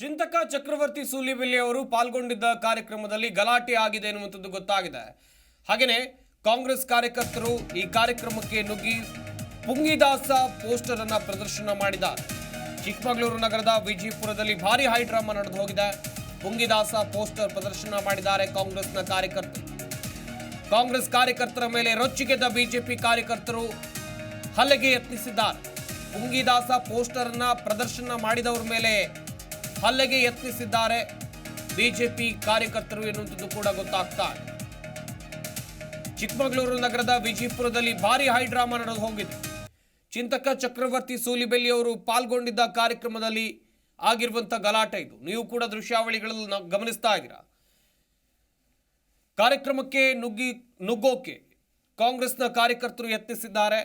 ಚಿಂತಕ ಚಕ್ರವರ್ತಿ ಸೂಲಿಬೆಲ್ಲಿ ಅವರು ಪಾಲ್ಗೊಂಡಿದ್ದ ಕಾರ್ಯಕ್ರಮದಲ್ಲಿ ಗಲಾಟೆ ಆಗಿದೆ ಎನ್ನುವಂಥದ್ದು ಗೊತ್ತಾಗಿದೆ. ಹಾಗೆಯೇ ಕಾಂಗ್ರೆಸ್ ಕಾರ್ಯಕರ್ತರು ಈ ಕಾರ್ಯಕ್ರಮಕ್ಕೆ ನುಗ್ಗಿ ಪುಂಗಿದಾಸ ಪೋಸ್ಟರ್ ಅನ್ನ ಪ್ರದರ್ಶನ ಮಾಡಿದ. ಚಿಕ್ಕಮಗಳೂರು ನಗರದ ವಿಜಯಪುರದಲ್ಲಿ ಭಾರಿ ಹೈ ಡ್ರಾಮಾ ನಡೆದು ಹೋಗಿದೆ. ಪುಂಗಿದಾಸ ಪೋಸ್ಟರ್ ಪ್ರದರ್ಶನ ಮಾಡಿದ್ದಾರೆ ಕಾಂಗ್ರೆಸ್ನ ಕಾರ್ಯಕರ್ತರು. ಕಾಂಗ್ರೆಸ್ ಕಾರ್ಯಕರ್ತರ ಮೇಲೆ ರೊಚ್ಚಿಗೆದ್ದ ಬಿಜೆಪಿ ಕಾರ್ಯಕರ್ತರು ಹಲ್ಲೆಗೆ ಯತ್ನಿಸಿದ್ದಾರೆ. ಪುಂಗಿದಾಸ ಪೋಸ್ಟರ್ ಅನ್ನ ಪ್ರದರ್ಶನ ಮಾಡಿದವರ ಮೇಲೆ ಹಲ್ಲೆಗೆ ಯತ್ನಿಸಿದ್ದಾರೆ. ಬಿಜೆಪಿ ಕಾರ್ಯಕರ್ತರು ಎನ್ನುವಂಥದ್ದು ಕೂಡ ಗೊತ್ತಾಗ್ತಾ ಚಿಕ್ಕಮಗಳೂರು ನಗರದ ವಿಜಯಪುರದಲ್ಲಿ ಭಾರಿ ಹೈ ಡ್ರಾಮಾ ನಡೆದು ಹೋಗಿದೆ. ಚಿಂತಕ ಚಕ್ರವರ್ತಿ ಸೂಲಿಬೆಲ್ಲಿ ಅವರು ಪಾಲ್ಗೊಂಡಿದ್ದ ಕಾರ್ಯಕ್ರಮದಲ್ಲಿ ಆಗಿರುವಂತ ಗಲಾಟೆ ಇದು. ನೀವು ಕೂಡ ದೃಶ್ಯಾವಳಿಗಳಲ್ಲಿ ಗಮನಿಸ್ತಾ ಇದ್ದೀರಾ? ಕಾರ್ಯಕ್ರಮಕ್ಕೆ ನುಗ್ಗಿ, ನುಗ್ಗೋಕೆ ಕಾಂಗ್ರೆಸ್ನ ಕಾರ್ಯಕರ್ತರು ಯತ್ನಿಸಿದ್ದಾರೆ.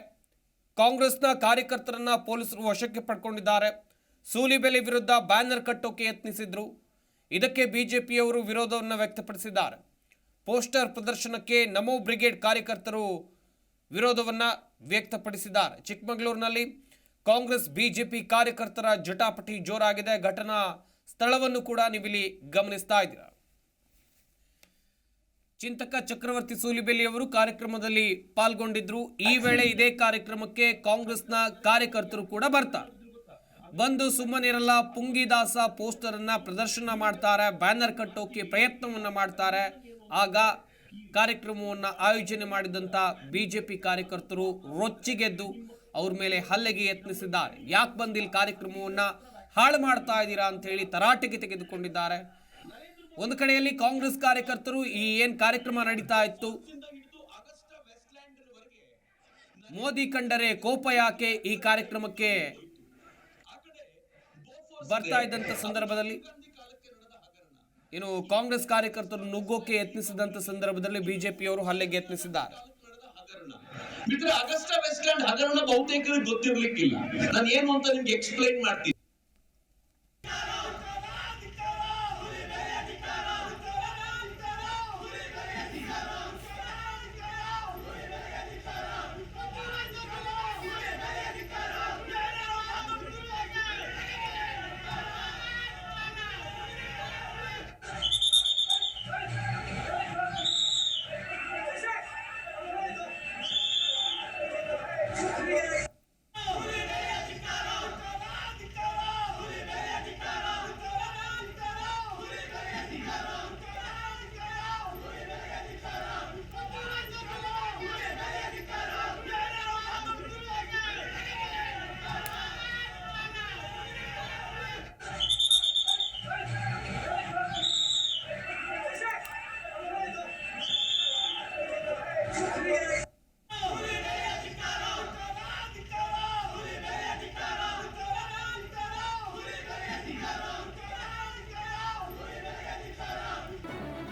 ಕಾಂಗ್ರೆಸ್ನ ಕಾರ್ಯಕರ್ತರನ್ನ ಪೊಲೀಸರು ವಶಕ್ಕೆ ಪಡ್ಕೊಂಡಿದ್ದಾರೆ. ಸೂಲಿಬೆಲೆ ವಿರುದ್ಧ ಬ್ಯಾನರ್ ಕಟ್ಟೋಕೆ ಯತ್ನಿಸಿದ್ರು. ಇದಕ್ಕೆ ಬಿಜೆಪಿಯವರು ವಿರೋಧವನ್ನು ವ್ಯಕ್ತಪಡಿಸಿದ್ದಾರೆ. ಪೋಸ್ಟರ್ ಪ್ರದರ್ಶನಕ್ಕೆ ನಮೋ ಬ್ರಿಗೇಡ್ ಕಾರ್ಯಕರ್ತರು ವಿರೋಧವನ್ನು ವ್ಯಕ್ತಪಡಿಸಿದ್ದಾರೆ. ಚಿಕ್ಕಮಗಳೂರಿನಲ್ಲಿ ಕಾಂಗ್ರೆಸ್ ಬಿಜೆಪಿ ಕಾರ್ಯಕರ್ತರ ಜಟಾಪಟಿ ಜೋರಾಗಿದೆ. ಘಟನಾ ಸ್ಥಳವನ್ನು ಕೂಡ ನೀವಿಲ್ಲಿ ಗಮನಿಸ್ತಾ ಇದ್ದೀರಾ? ಚಿಂತಕ ಚಕ್ರವರ್ತಿ ಸೂಲಿಬೆಲಿ ಅವರು ಕಾರ್ಯಕ್ರಮದಲ್ಲಿ ಪಾಲ್ಗೊಂಡಿದ್ರು. ಈ ವೇಳೆ ಇದೇ ಕಾರ್ಯಕ್ರಮಕ್ಕೆ ಕಾಂಗ್ರೆಸ್ನ ಕಾರ್ಯಕರ್ತರು ಕೂಡ ಬರ್ತಾರೆ. ಬಂದು ಸುಮ್ಮನಿರಲ್ಲ, ಪುಂಗಿದಾಸ ಪೋಸ್ಟರ್ ಅನ್ನ ಪ್ರದರ್ಶನ ಮಾಡ್ತಾರೆ, ಬ್ಯಾನರ್ ಕಟ್ಟೋಕೆ ಪ್ರಯತ್ನವನ್ನ ಮಾಡ್ತಾರೆ. ಆಗ ಕಾರ್ಯಕ್ರಮವನ್ನ ಆಯೋಜನೆ ಮಾಡಿದಂತ ಬಿಜೆಪಿ ಕಾರ್ಯಕರ್ತರು ರೊಚ್ಚಿಗೆದ್ದು ಅವ್ರ ಮೇಲೆ ಹಲ್ಲೆಗೆ ಯತ್ನಿಸಿದ್ದಾರೆ. ಯಾಕೆ ಬಂದಿಲ್ಲಿ ಕಾರ್ಯಕ್ರಮವನ್ನ ಹಾಳು ಮಾಡ್ತಾ ಇದ್ದೀರಾ ಅಂತ ಹೇಳಿ ತರಾಟೆಗೆ ತೆಗೆದುಕೊಂಡಿದ್ದಾರೆ. ಒಂದು ಕಡೆಯಲ್ಲಿ ಕಾಂಗ್ರೆಸ್ ಕಾರ್ಯಕರ್ತರು ಈ ಏನ್ ಕಾರ್ಯಕ್ರಮ ನಡೀತಾ ಇತ್ತು? ಮೋದಿ ಕಂಡರೆ ಕೋಪ ಯಾಕೆ ಈ ಕಾರ್ಯಕ್ರಮಕ್ಕೆ? ಬರ್ತಾ ಇದ್ದಂತ ಸಂದರ್ಭದಲ್ಲಿ ಏನು ಕಾಂಗ್ರೆಸ್ ಕಾರ್ಯಕರ್ತರು ನುಗ್ಗೋಕೆ ಯತ್ನಿಸಿದಂತ ಸಂದರ್ಭದಲ್ಲಿ ಬಿಜೆಪಿಯವರು ಹಲ್ಲೆಗೆ ಯತ್ನಿಸಿದ್ದಾರೆ. ಅಗಸ್ಟಾ ವೆಸ್ಟ್ಲ್ಯಾಂಡ್ ಹಗರಣ ಬಹುತೇಕರಿಗೆ ಗೊತ್ತಿರ್ಲಿಕ್ಕಿಲ್ಲ. ನಾನು ಏನು ಅಂತ ನಿಮ್ಗೆ ಎಕ್ಸ್ಪ್ಲೈನ್ ಮಾಡ್ತೀನಿ.